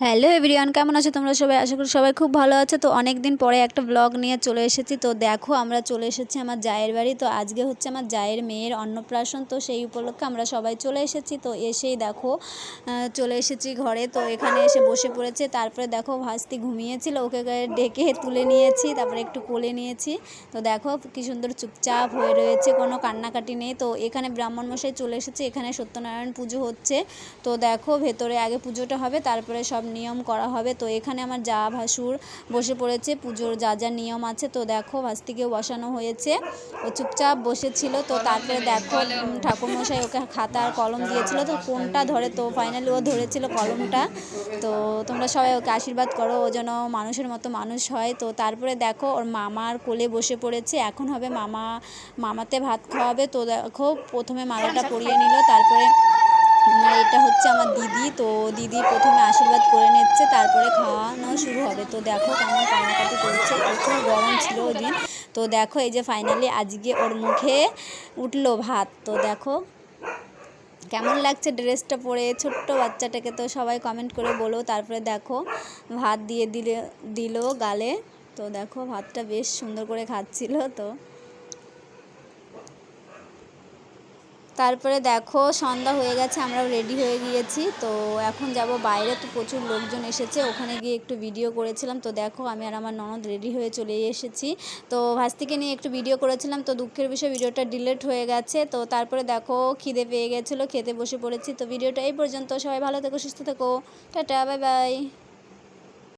Hello everyone, কেমন আছো তোমরা সবাই? আশা করি সবাই খুব ভালো আছো। তো অনেক দিন পরে একটা ব্লগ নিয়ে চলে এসেছি। তো দেখো, আমরা চলে এসেছি আমার জায়ের বাড়ি। তো আজকে হচ্ছে আমার জায়ের মেয়ের অন্নপ্রাশন। তো সেই উপলক্ষে আমরা সবাই চলে এসেছি। তো এসেই দেখো চলে এসেছি ঘরে। তো এখানে এসে বসে পড়েছে। তারপরে দেখো, ভাস্তি ঘুমিয়েছিল। ওকে ডেকে তুলে নিয়েছি। তারপরে একটু কোলে নিয়েছি। তো দেখো, কি সুন্দর চুপচাপ হয়ে রয়েছে। কোনো কান্নাকাটি নেই। তো এখানে ব্রাহ্মণ মশাই চলে এসেছে। এখানে সত্যনারায়ণ পুজো হচ্ছে। তো দেখো, ভেতরে আগে পুজোটা হবে। তারপরে সব নিয়ম করা হবে। তো এখানে আমার যা ভাসুর বসে পড়েছে, পুজোর যা যা নিয়ম আছে, তো দেখো ভাস্তিকেও বসানো হয়েছে। ও চুপচাপ বসেছিল, তো তারপরে দেখো ঠাকুরমশাই ওকে খাতা আর কলম দিয়েছিল। তো কোনটা ধরে, তো ফাইনালি ও ধরেছিল কলমটা। তো তোমরা সবাই ওকে আশীর্বাদ করো, ও যেন মানুষের মতো মানুষ হয়। তো তারপরে দেখো ওর মামার কোলে বসে পড়েছে। এখন হবে মামা, মামাতে ভাত খাওয়াবে। তো দেখো প্রথমে মালাটা পরিয়ে নিল, তারপরে আর এটা হচ্ছে আমার দিদি, তো দিদি প্রথমে আশীর্বাদ করে নিচ্ছে, তারপরে খাওয়ানো শুরু হবে। তো দেখো কেমন কান্নাকাটি করছে, প্রচুর গরম ছিল ওই দিন। তো দেখো এই যে ফাইনালি আজকে ওর মুখে উঠল ভাত। তো দেখো কেমন লাগছে ড্রেসটা পরে, ছোট্ট বাচ্চাটাকে তো সবাই কমেন্ট করে বলো। তারপরে দেখো ভাত দিয়ে দিলে, দিল গালে। তো দেখো ভাতটা বেশ সুন্দর করে খাচ্ছিল তো। তারপরে দেখো সন্ধ্যা হয়ে গেছে আমরা রেডি হয়ে গিয়েছি। তো এখন যাব বাইরে, তো প্রচুর লোকজন এসেছে। ওখানে গিয়ে একটু ভিডিও করেছিলাম। তো দেখো আমি আর আমার ননদ রেডি হয়ে চলে এসেছি। তো ভাস্তিকে নিয়ে একটু ভিডিও করেছিলাম। তো দুঃখের বিষয় ভিডিওটা ডিলেট হয়ে গেছে। তো তারপরে দেখো খিদে পেয়ে গেছিল, খেতে বসে পড়েছি। তো ভিডিওটা এই পর্যন্ত। সবাই ভালো থেকো, সুস্থ থেকো। Tata bye bye